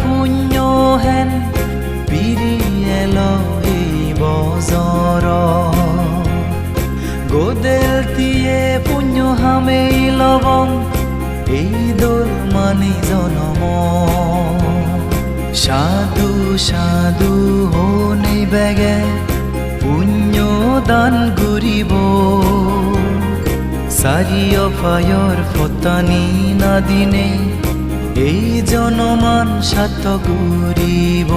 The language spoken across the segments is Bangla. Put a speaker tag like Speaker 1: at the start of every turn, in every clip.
Speaker 1: পুণ্য হেন পিৰিয়েল এই বজৰ গোদেল তিয়ে পুণ্য হামেই লবং এই দোল মানি জনম। সাধু সাধু হনে বেগে পুণ্য দান করিব চাৰিও ফায়ৰ ফটানি নাদিনে এই জনমান সাত ঘূৰিব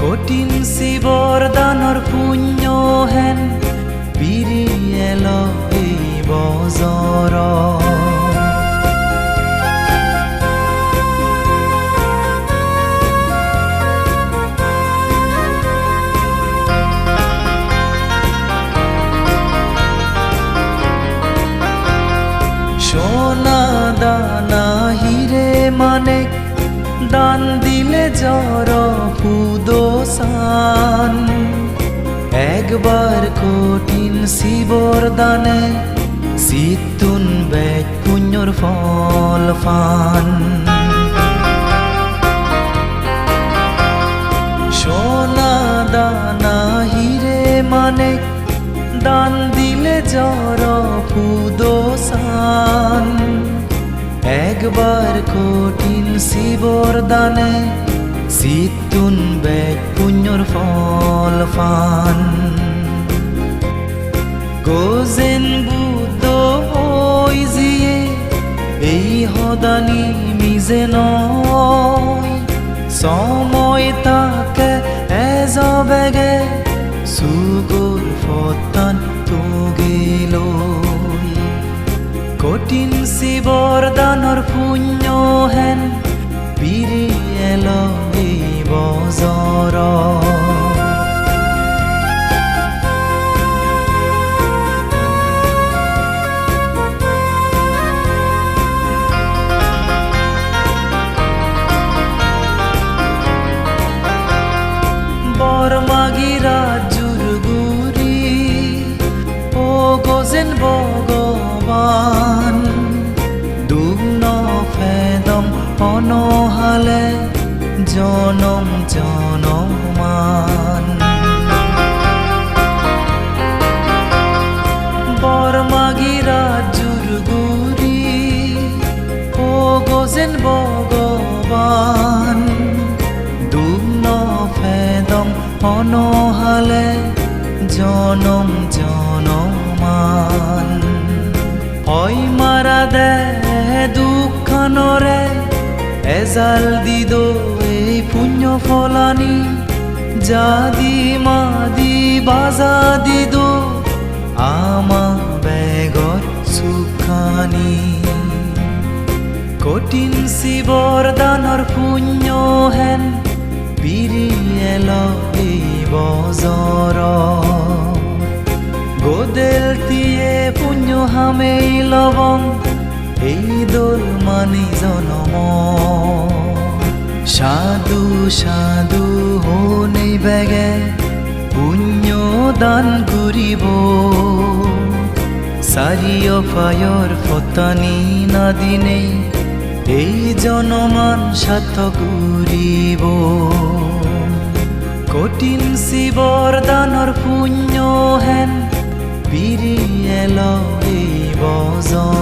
Speaker 1: কঠিন শিৱৰ দানৰ পুণ্য হেন পিৰিয়েল এই বজৰ সোনা দানা দান দিলে জর ফুদোসান একবার কঠিন শিবর দানে সিতুন বেগ পুণ্যর ফল ফান সোনা দানা হিরে মানে দান দিলে জর ফুদোসান একবার কঠিন শিবর দানে সিতুন বেগ পুণ্যর ফল ফান। গোজেন বুদ্ধ হই জিয়ে, এই সদানি মিজে নয়। সময় তাকে এজবেগে সুগর ফতান তুগিলৈ কঠিন শিৱৰ দানৰ পুণ্য হেন পিৰিয়েল এই বজৰ বৰমাগিৰা জুৰগুৰি ও গজেন ভগৱান অনহালে জনম জনমান। বৰমাগিৰা জুৰগুৰি ও গজেন ভগৱান দুগ্ন ফেদম অনহালে জনম জনমান। হয় মারা দে দুঃখানরে এজাল দিদ এই পুণ্য ফলানি যাদি মাদি বাজা দিদ, আমা বেগর সুখানি। কঠিন শিৱৰ দানৰ পুণ্য হেন পিৰিয়েল এই বজৰ গোদেল তিয়ে পুণ্য হামেই লবং, এই দোল মানি জনম সাধু হনেই বেগে পুণ্য দান কৰিব চাৰিও ফায়ৰ ফটানি নাদিনে এই জনমান সাত ঘূৰিব কঠিন শিৱৰ দানৰ পুণ্য হেন পিৰিয়েল এই বজৰ